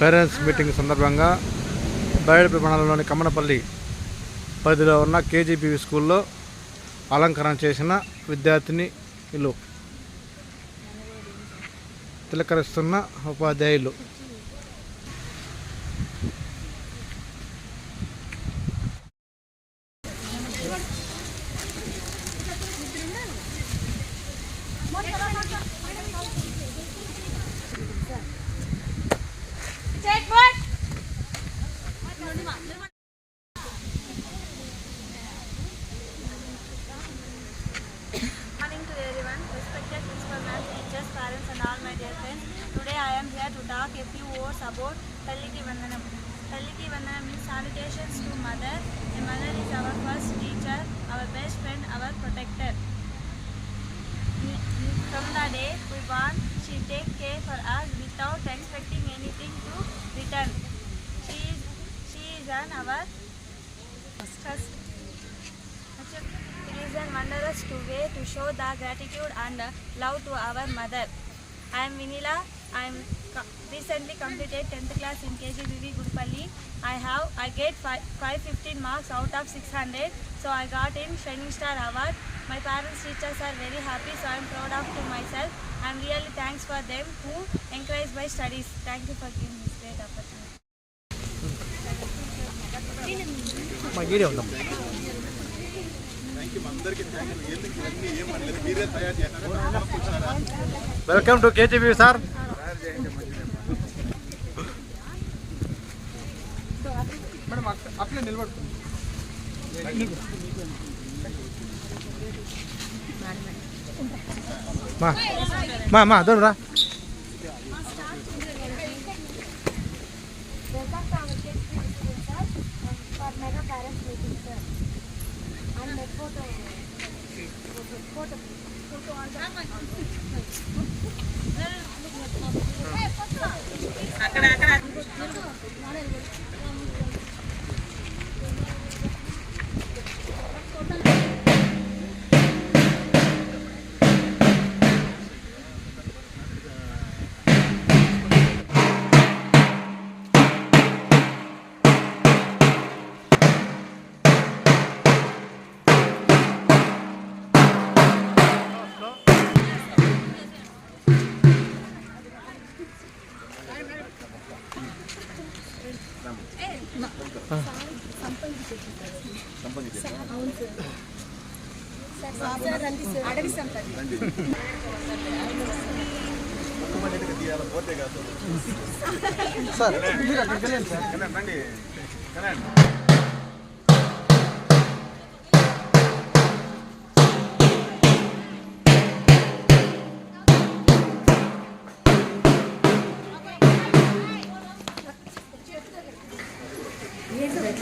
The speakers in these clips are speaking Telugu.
పేరెంట్స్ మీటింగ్ సందర్భంగా బయట మండలంలోని కమ్మనపల్లి పరిధిలో ఉన్న కేజీబీవీ స్కూల్లో అలంకరణ చేసిన విద్యార్థిని ఇల్లు తిలకరిస్తున్న ఉపాధ్యాయులు. Words about Talliki Vandanam. Talliki Vandanam means salutations to mother. A mother is our first teacher, our best friend, our protector. From the day we born, she takes care for us without expecting anything to return. She is, she is an our first. It is a wondrous way to show the gratitude and love to our mother. I am Vinila. I am co- recently completed 10th class in KGBV Gudpalli. I have I get fi- 515 marks out of 600. So I got in Shining Star Award. My parents teachers are very happy. So I am proud of to myself. I am really thanks for them who encourage my studies. Thank you for giving this great opportunity. Welcome to KGB sir అట్లే నిలబడు మా మా మా దూరం రా sir. And the photo, photo, photo on the. Sir మీరు అక్కడికి వెళ్ళండి సార్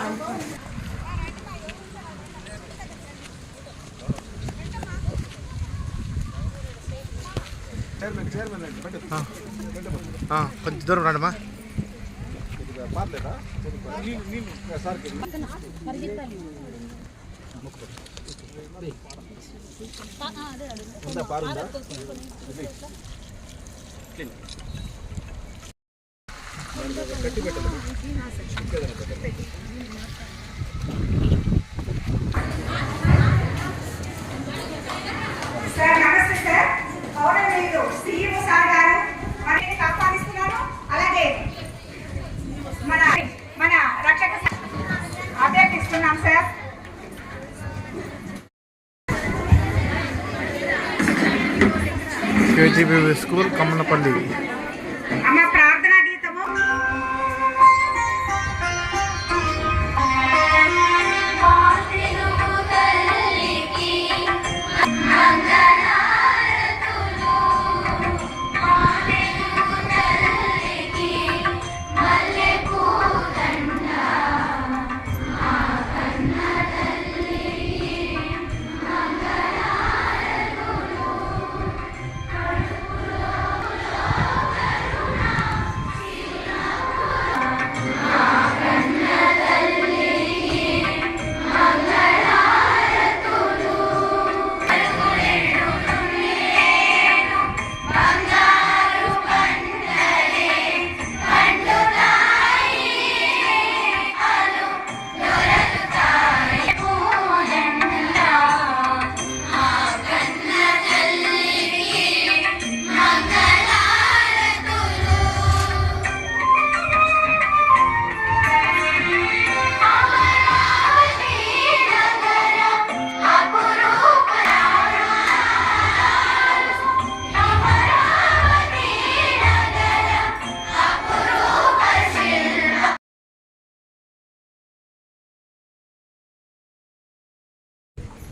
ఆ, కొంచెం దూరం రండమ్మా. సార్ నమస్తే సార్. అవునండి CEO sir KGB school Kammanapalli.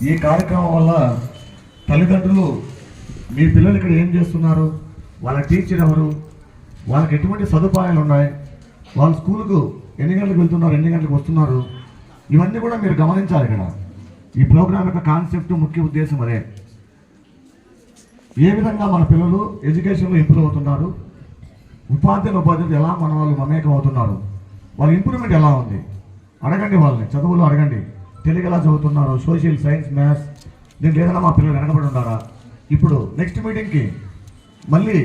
ఈ కార్యక్రమం వల్ల తల్లిదండ్రులు మీ పిల్లలు ఇక్కడ ఏం చేస్తున్నారు? వాళ్ళ టీచర్ ఎవరు? వాళ్ళకి ఎటువంటి సదుపాయాలు ఉన్నాయి? వాళ్ళ స్కూల్కు ఎన్ని గంటలకు వెళ్తున్నారు? ఎన్ని గంటలకు వస్తున్నారు? ఇవన్నీ కూడా మీరు గమనించాలి ఇక్కడ. ఈ ప్రోగ్రాం యొక్క కాన్సెప్ట్ ముఖ్య ఉద్దేశం అదే. ఏ విధంగా మన పిల్లలు ఎడ్యుకేషన్లో ఇంప్రూవ్ అవుతున్నారు? ఉపాధ్యాయులు ఉపాధ్యాయులు ఎలా మన వాళ్ళు మమేకం అవుతున్నారు వాళ్ళ ఇంప్రూవ్మెంట్ ఎలా ఉంది? అడగండి వాళ్ళని. చదువులు అడగండి. తెలుగు ఎలా చదువుతున్నారు సోషల్ సైన్స్ మ్యాథ్స్ దీంట్లో ఏదైనా మా పిల్లలు వెనకబడి ఉన్నారా? ఇప్పుడు నెక్స్ట్ మీటింగ్కి మళ్ళీ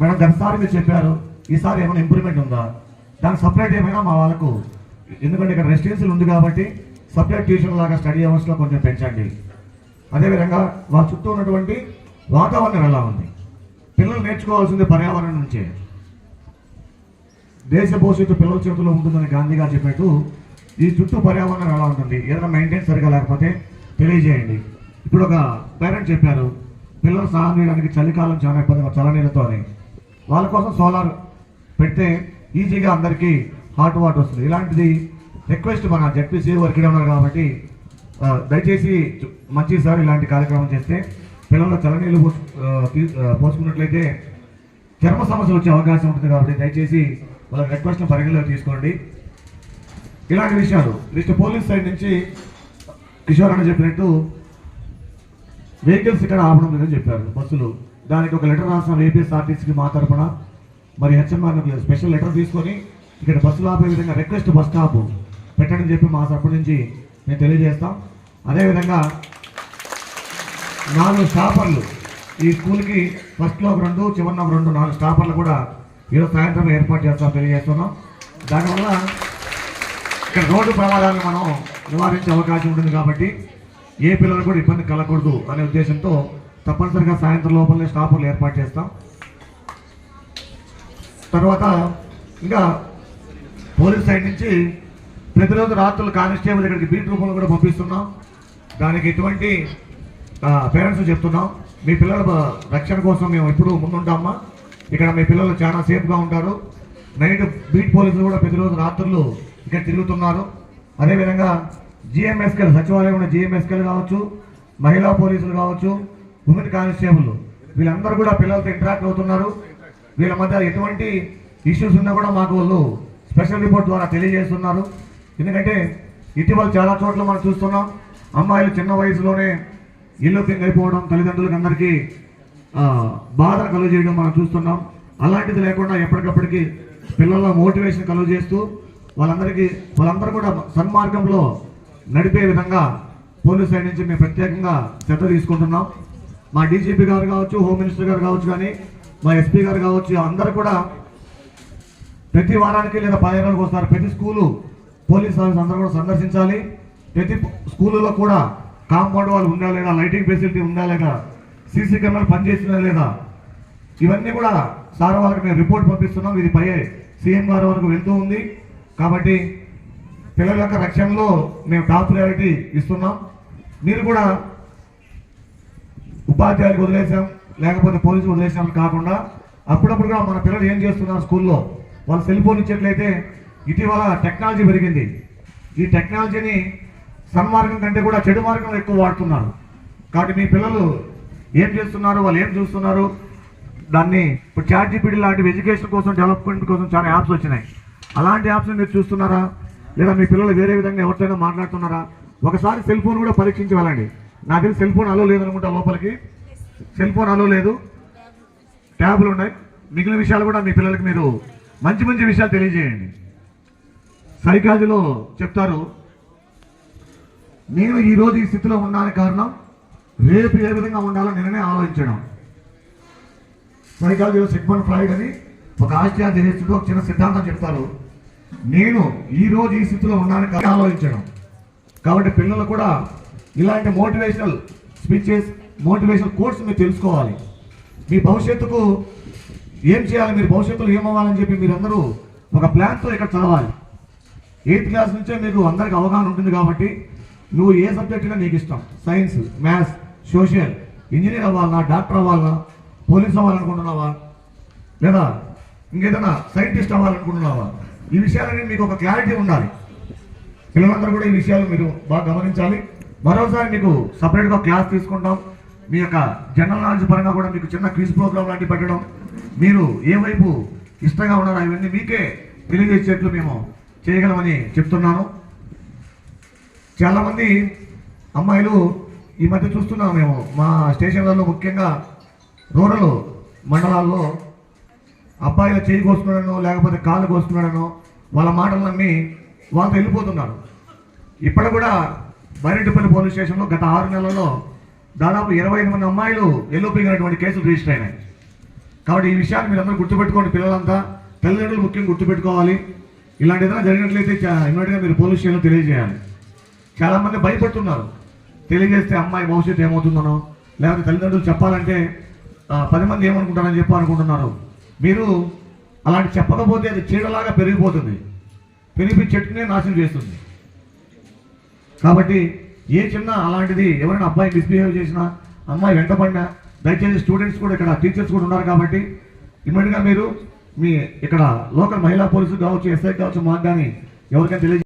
మేడం గతసారి మీరు చెప్పారు. ఈసారి ఏమైనా ఇంప్రూవ్మెంట్ ఉందా? దానికి సపరేట్ ఏమైనా మా వాళ్ళకు? ఎందుకంటే ఇక్కడ రెసిడెన్షియల్ ఉంది కాబట్టి సపరేట్ ట్యూషన్ లాగా స్టడీ అవర్స్లో కొంచెం పెంచండి. అదేవిధంగా వాళ్ళ చుట్టూ ఉన్నటువంటి వాతావరణం ఎలా ఉంది? పిల్లలు నేర్చుకోవాల్సింది పర్యావరణం నుంచే. దేశ భవిష్యత్తు పిల్లల చేతుల్లో ఉంటుందని గాంధీ గారు చెప్పినట్టు ఈ చుట్టూ పర్యావరణం ఎలా ఉంటుంది? ఏదైనా మెయింటైన్ సరిగా లేకపోతే తెలియజేయండి. ఇప్పుడు ఒక పేరెంట్ చెప్పారు పిల్లలు స్నానం చేయడానికి చలికాలం చాలా ఇబ్బంది చల్లనీళ్ళతో అని. వాళ్ళ కోసం సోలార్ పెడితే ఈజీగా అందరికీ హాట్ వాటర్ వస్తుంది. ఇలాంటిది రిక్వెస్ట్ మన జడ్పీసీ వర్కిడే ఉన్నారు కాబట్టి దయచేసి మంచి సార్ ఇలాంటి కార్యక్రమం చేస్తే పిల్లలు చల్లనీళ్ళు పోసు తీ- పోసుకున్నట్లయితే చర్మ సమస్యలు వచ్చే అవకాశం ఉంటుంది కాబట్టి దయచేసి వాళ్ళ రిక్వెస్ట్ను పరిగణలోకి తీసుకోండి. ఇలాంటి విషయాలు. నెక్స్ట్ పోలీస్ సైడ్ నుంచి కిషోర్ అని చెప్పినట్టు వెహికల్స్ ఇక్కడ ఆపడం లేదని చెప్పారు. బస్సులు. దానికి ఒక లెటర్ రాసిన ఏపీఎస్ఆర్టీసీకి మా తరపున మరి హెచ్ఎంఆర్ స్పెషల్ లెటర్ తీసుకొని ఇక్కడ బస్సులు ఆపే విధంగా రిక్వెస్ట్ బస్ స్టాప్ పెట్టడం చెప్పి మా తరపు నుంచి మేము తెలియజేస్తాం. అదేవిధంగా నాలుగు స్టాపర్లు. ఈ స్కూల్కి ఫస్ట్లో ఒక రెండు చివరిన ఒక రెండు నాలుగు స్టాపర్లు కూడా ఈరోజు సాయంత్రం ఏర్పాటు చేస్తాం తెలియజేస్తున్నాం. దానివల్ల ఇక్కడ రోడ్డు ప్రమాదాలను మనం నివారించే అవకాశం ఉంటుంది కాబట్టి ఏ పిల్లలు కూడా ఇబ్బంది కలగకూడదు అనే ఉద్దేశంతో తప్పనిసరిగా సాయంత్రం లోపలనే స్టాపర్లు ఏర్పాటు చేస్తాం. తర్వాత ఇంకా పోలీస్ సైడ్ నుంచి ప్రతిరోజు రాత్రులు కానిస్టేబుల్ ఇక్కడికి బీట్ రూపంలో కూడా పంపిస్తున్నాం. దానికి ఎటువంటి పేరెంట్స్ చెప్తున్నాం. మీ పిల్లల రక్షణ కోసం మేము ఎప్పుడూ ముందుంటామా? ఇక్కడ మీ పిల్లలు చాలా సేఫ్గా ఉంటారు. నైట్ బీట్ పోలీసులు కూడా ప్రతిరోజు రాత్రులు ఇక్కడ తిరుగుతున్నారు. అదేవిధంగా జిఎంఎస్కెల్ సచివాలయం ఉన్న జిఎంఎస్కెల్ కావచ్చు మహిళా పోలీసులు కావచ్చు ఉమెన్ కానిస్టేబుల్ వీళ్ళందరూ కూడా పిల్లలతో ఇంటరాక్ట్ అవుతున్నారు. వీళ్ళ మధ్య ఎటువంటి ఇష్యూస్ ఉన్నా కూడా మాకు వాళ్ళు స్పెషల్ రిపోర్ట్ ద్వారా తెలియజేస్తున్నారు. ఎందుకంటే ఇటీవల చాలా చోట్ల మనం చూస్తున్నాం అమ్మాయిలు చిన్న వయసులోనే ఇల్లుకింగ్ అయిపోవడం తల్లిదండ్రులకు అందరికీ బాధను బాధను కలుగజేయడం మనం చూస్తున్నాం. అలాంటిది లేకుండా ఎప్పటికప్పటికి పిల్లల మోటివేషన్ కలుగజేస్తూ వాళ్ళందరికీ వాళ్ళందరూ కూడా సన్మార్గంలో నడిపే విధంగా పోలీస్ సైడ్ నుంచి మేము ప్రత్యేకంగా శ్రద్ధ తీసుకుంటున్నాం. మా డీజీపీ గారు కావచ్చు హోమ్ మినిస్టర్ గారు కావచ్చు కానీ మా ఎస్పీ గారు కావచ్చు అందరూ కూడా ప్రతి వారానికి లేదా పదిహేనులకు వస్తారు ప్రతి స్కూలు పోలీస్ ఆఫీస్ అందరూ కూడా సందర్శించాలి. ప్రతి స్కూల్లో కూడా కాంపౌండ్ వాళ్ళు ఉందా లేదా లైటింగ్ ఫెసిలిటీ ఉందా లేదా సీసీ కెమెరాలు పనిచేస్తుందా లేదా ఇవన్నీ కూడా సార్ వాళ్ళకి మేము రిపోర్ట్ పంపిస్తున్నాం. ఇది పై సీఎం గారి వరకు వెళ్తూ ఉంది. కాబట్టి పిల్లల యొక్క రక్షణలో మేము టాప్ ప్రయారిటీ ఇస్తున్నాం. మీరు కూడా ఉపాధ్యాయులకు వదిలేసాం లేకపోతే పోలీసులు వదిలేసాం కాకుండా అప్పుడప్పుడు కూడా మన పిల్లలు ఏం చేస్తున్నారు స్కూల్లో? వాళ్ళు సెల్ ఫోన్ ఇచ్చేట్లయితే ఇటీవల టెక్నాలజీ పెరిగింది. ఈ టెక్నాలజీని సన్మార్గం కంటే కూడా చెడు మార్గంలో ఎక్కువ వాడుతున్నారు. కాబట్టి మీ పిల్లలు ఏం చేస్తున్నారు వాళ్ళు ఏం చూస్తున్నారు? దాన్ని ఇప్పుడు చార్జీపీడీ లాంటివి లాంటి ఎడ్యుకేషన్ కోసం డెవలప్మెంట్ కోసం చాలా యాప్స్ వచ్చినాయి. అలాంటి యాప్స్ మీరు చూస్తున్నారా? లేదా మీ పిల్లలు వేరే విధంగా ఎవరితోనైనా మాట్లాడుతున్నారా? ఒకసారి సెల్ ఫోన్ కూడా పరీక్షించి వెళ్ళండి. నా దగ్గర సెల్ ఫోన్ అలో లేదనుకుంటా లోపలికి. సెల్ ఫోన్ అలో లేదు. ట్యాబ్లు ఉన్నాయి. మిగిలిన విషయాలు కూడా మీ పిల్లలకి మీరు మంచి మంచి విషయాలు తెలియజేయండి. సైకాలజీలో చెప్తారు నేను ఈరోజు ఈ స్థితిలో ఉండడానికి కారణం రేపు ఏ విధంగా ఉండాలో నిన్ననే ఆలోచించడం. సైకాలజీలో సిగ్మన్ ఫ్రాయిడ్ అని ఒక ఆస్ట్రియా దేశస్తుడు ఒక చిన్న సిద్ధాంతం చెప్తారు నేను ఈ రోజు ఈ స్థితిలో ఉన్నాను ఆలోచించడం. కాబట్టి పిల్లలు కూడా ఇలాంటి మోటివేషనల్ స్పీచెస్ మోటివేషనల్ కోర్స్ మీరు తెలుసుకోవాలి. మీ భవిష్యత్తుకు ఏం చేయాలి మీరు భవిష్యత్తులో ఏమవ్వాలని చెప్పి మీరందరూ ఒక ప్లాన్తో ఇక్కడ చదవాలి. ఎయిత్ క్లాస్ నుంచే మీకు అందరికి అవగాహన ఉంటుంది కాబట్టి నువ్వు ఏ సబ్జెక్ట్ అయినా నీకు ఇష్టం. సైన్స్ మ్యాథ్స్ సోషల్ ఇంజనీర్ అవ్వాలన్నా డాక్టర్ అవ్వాలన్నా పోలీస్ అవ్వాలనుకుంటున్నావా? లేదా ఇంకేదైనా సైంటిస్ట్ అవ్వాలనుకుంటున్నావా? ఈ విషయాలన్నీ మీకు ఒక క్లారిటీ ఉండాలి. పిల్లలందరూ కూడా ఈ విషయాలు మీరు బాగా గమనించాలి. మరోసారి మీకు సపరేట్గా క్లాస్ తీసుకుంటాం. మీ యొక్క జనరల్ నాలెడ్జ్ పరంగా కూడా మీకు చిన్న క్విజ్ ప్రోగ్రామ్ లాంటివి పెట్టడం. మీరు ఏ వైపు ఇష్టంగా ఉన్నారో అవన్నీ మీకే తెలియజేసేట్లు మేము చేయగలమని చెప్తున్నాను. చాలామంది అమ్మాయిలు ఈ మధ్య చూస్తున్నాం మేము మా స్టేషన్లలో ముఖ్యంగా రూరల్ మండలాల్లో అబ్బాయిల చేయి కోసుకున్నాడనో లేకపోతే కాలు కోసుకున్నాడనో వాళ్ళ మాటలు నమ్మి వాళ్ళతో వెళ్ళిపోతున్నారు. ఇప్పుడు కూడా బైరెడ్డిపల్లి పోలీస్ స్టేషన్లో గత ఆరు నెలల్లో దాదాపు ఇరవై మంది అమ్మాయిలు ఎల్లోపిగినటువంటి కేసులు రిజిస్టర్ అయినాయి. కాబట్టి ఈ విషయాన్ని మీరు అందరూ గుర్తుపెట్టుకోండి పిల్లలంతా. తల్లిదండ్రులు ముఖ్యంగా గుర్తుపెట్టుకోవాలి. ఇలాంటి ఏదైనా జరిగినట్లయితే ఇమ్మీడియట్గా మీరు పోలీస్ స్టేషన్లో తెలియజేయాలి. చాలామంది భయపడుతున్నారు. తెలియజేస్తే అమ్మాయి భవిష్యత్తు ఏమవుతుందనో లేకపోతే తల్లిదండ్రులు చెప్పాలంటే పది మంది ఏమనుకుంటారని చెప్పాలనుకుంటున్నారు మీరు అలాంటి చెప్పకపోతే అది చీడలాగా పెరిగిపోతుంది. పెరిగి చెట్టునే నాశనం చేస్తుంది. కాబట్టి ఏ చిన్న అలాంటిది ఎవరైనా అబ్బాయి మిస్బిహేవ్ చేసినా అమ్మాయి వెంటబడినా దయచేసి స్టూడెంట్స్ కూడా ఇక్కడ టీచర్స్ కూడా ఉన్నారు కాబట్టి ఇమ్మీడియట్గా మీరు మీ ఇక్కడ లోకల్ మహిళా పోలీసులు కావచ్చు ఎస్ఐ కావచ్చు మాకు కానీ ఎవరికైనా తెలియజే